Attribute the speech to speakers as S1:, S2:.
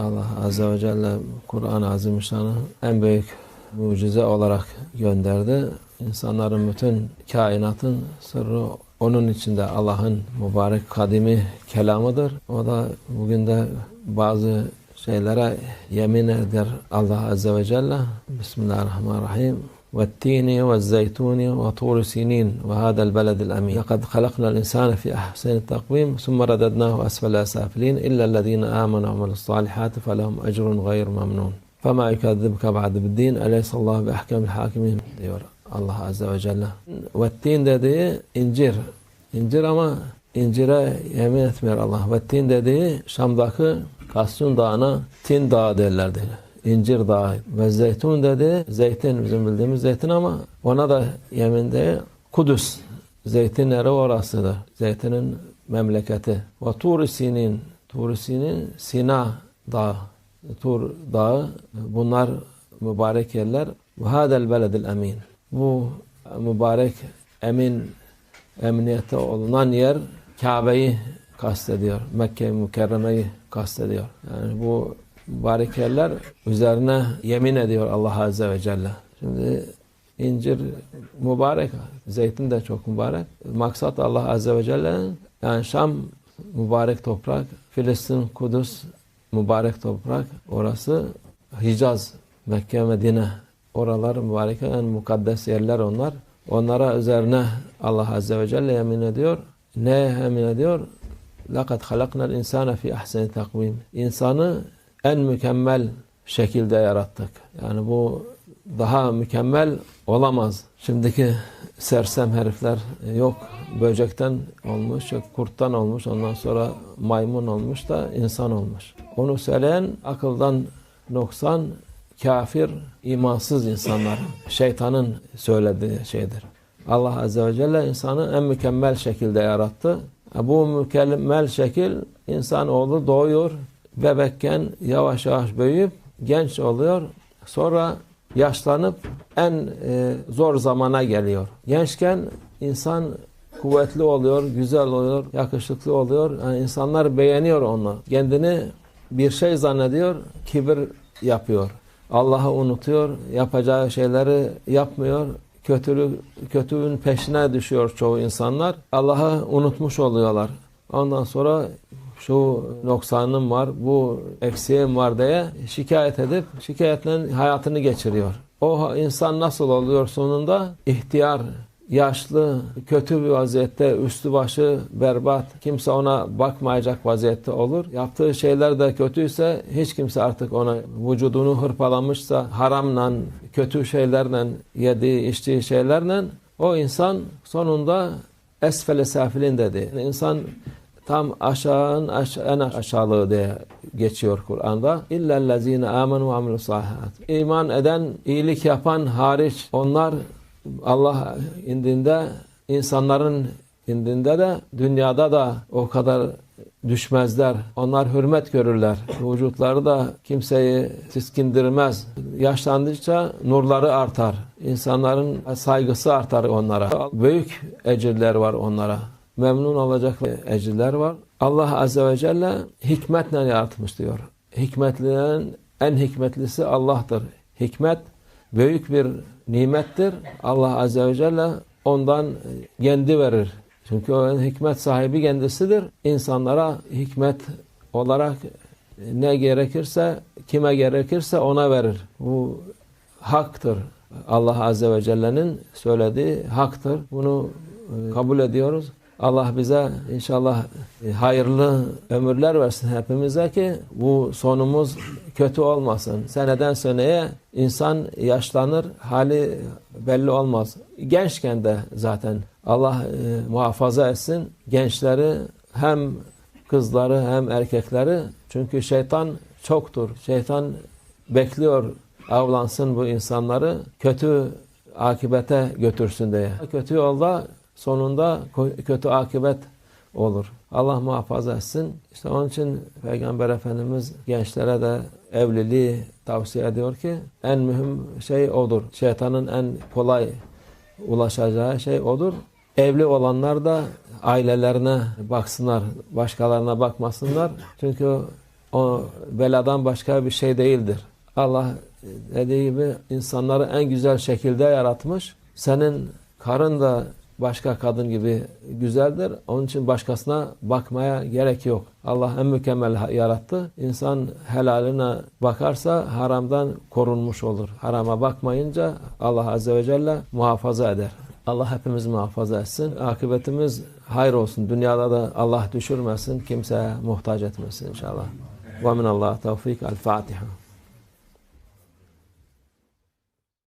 S1: Allah Azze ve Celle Kur'an-ı Azimüşşan'ı en büyük mucize olarak gönderdi. İnsanların bütün kainatın sırrı onun içinde Allah'ın mübarek kadimi kelamıdır. O da bugün de bazı şeylere yemin eder Allah Azze ve Celle. Bismillahirrahmanirrahim. والتين والزيتون وطور سينين وهذا البلد الأمين لقد خلقنا الإنسان في أحسن التقويم ثم رددناه أسفل سافلين إلا الذين آمنوا وعملوا الصالحات فلهم أجر غير ممنون فما يكذبك بعد بالدين أليس الله بأحكم الحاكمين diyor Allah Azze ve Celle. Vettin dediği incir. İncir ama incire yemin etmiyor Allah. Vettin dediği Şam'daki Kassun Dağı'na Tin Dağı derlerdi. İncir Dağı ve zeytun dedi. Zeytin bizim bildiğimiz zeytin ama ona da yemin değil. Kudüs. Zeytinleri orasıdır. Zeytinin memleketi. Ve Tur Sinin. Tur Sinin Sina Dağı. Tur Dağı. Bunlar mübarek yerler. Ve hadel beledil emin. Bu mübarek emin emniyette olunan yer Kabe'yi kastediyor. Mekke mükerremeyi kastediyor. Yani bu mübarek yerler üzerine yemin ediyor Allah Azze ve Celle. Şimdi incir mübarek, zeytin de çok mübarek. Maksat Allah Azze ve Celle'nin yani Şam mübarek toprak, Filistin, Kudüs mübarek toprak. Orası Hicaz, Mekke, Medine. Oralar mübarek, en mukaddes yerler onlar. Onlara üzerine Allah Azze ve Celle yemin ediyor. Ne yemin ediyor? لَقَدْ خَلَقْنَا الْاِنْسَانَ فِي اَحْسَنِ takvim. İnsanı en mükemmel şekilde yarattık. Yani bu daha mükemmel olamaz. Şimdiki sersem herifler yok böcekten olmuş, yok kurttan olmuş, ondan sonra maymun olmuş da insan olmuş. Onu söyleyen akıldan noksan, kafir, imansız insanlar. Şeytanın söylediği şeydir. Allah Azze ve Celle insanı en mükemmel şekilde yarattı. Bu mükemmel şekil insanoğlu doğuyor, bebekken yavaş yavaş büyüyüp genç oluyor. Sonra yaşlanıp en e, zor zamana geliyor. Gençken insan kuvvetli oluyor, güzel oluyor, yakışıklı oluyor. Yani insanlar beğeniyor onu. Kendini bir şey zannediyor, kibir yapıyor. Allah'ı unutuyor, yapacağı şeyleri yapmıyor. Kötülük, kötülüğün peşine düşüyor çoğu insanlar. Allah'ı unutmuş oluyorlar. Ondan sonra şu noksanım var, bu eksiğim var diye şikayet edip şikayetle hayatını geçiriyor. O insan nasıl oluyor sonunda? İhtiyar, yaşlı, kötü bir vaziyette, üstü başı berbat, kimse ona bakmayacak vaziyette olur. Yaptığı şeyler de kötüyse hiç kimse artık ona vücudunu hırpalamışsa haramla, kötü şeylerle, yediği, içtiği şeylerle o insan sonunda esfele safilin dedi. İnsan tam aşağının aş en aşağılığı diye geçiyor Kur'an'da. İllellezine amenu amilu salihat. İman eden, iyilik yapan hariç onlar Allah indinde insanların indinde de dünyada da o kadar düşmezler. Onlar hürmet görürler. Vücutları da kimseyi tiskindirmez. Yaşlandıkça nurları artar. İnsanların saygısı artar onlara. Büyük ecirler var onlara. Memnun olacak ecirler var. Allah Azze ve Celle hikmetle yaratmış diyor. Hikmetlilerin en hikmetlisi Allah'tır. Hikmet büyük bir nimettir. Allah Azze ve Celle ondan kendi verir. Çünkü o hikmet sahibi kendisidir. İnsanlara hikmet olarak ne gerekirse, kime gerekirse ona verir. Bu haktır. Allah Azze ve Celle'nin söylediği haktır. Bunu kabul ediyoruz. Allah bize inşallah hayırlı ömürler versin hepimize ki bu sonumuz kötü olmasın. Seneden seneye insan yaşlanır, hali belli olmaz. Gençken de zaten Allah e, muhafaza etsin gençleri hem kızları hem erkekleri çünkü şeytan çoktur. Şeytan bekliyor avlansın bu insanları kötü akibete götürsün diye. Kötü yolda sonunda kötü akıbet olur. Allah muhafaza etsin. İşte onun için Peygamber Efendimiz gençlere de evliliği tavsiye ediyor ki en mühim şey odur. Şeytanın en kolay ulaşacağı şey odur. Evli olanlar da ailelerine baksınlar, başkalarına bakmasınlar. Çünkü o beladan başka bir şey değildir. Allah dediği gibi insanları en güzel şekilde yaratmış. Senin karın da başka kadın gibi güzeldir. Onun için başkasına bakmaya gerek yok. Allah en mükemmel yarattı. İnsan helaline bakarsa haramdan korunmuş olur. Harama bakmayınca Allah Azze ve Celle muhafaza eder. Allah hepimiz muhafaza etsin. Akıbetimiz hayır olsun. Dünyada da Allah düşürmesin. Kimseye muhtaç etmesin inşallah. Ve minallah tevfik. El Fatiha.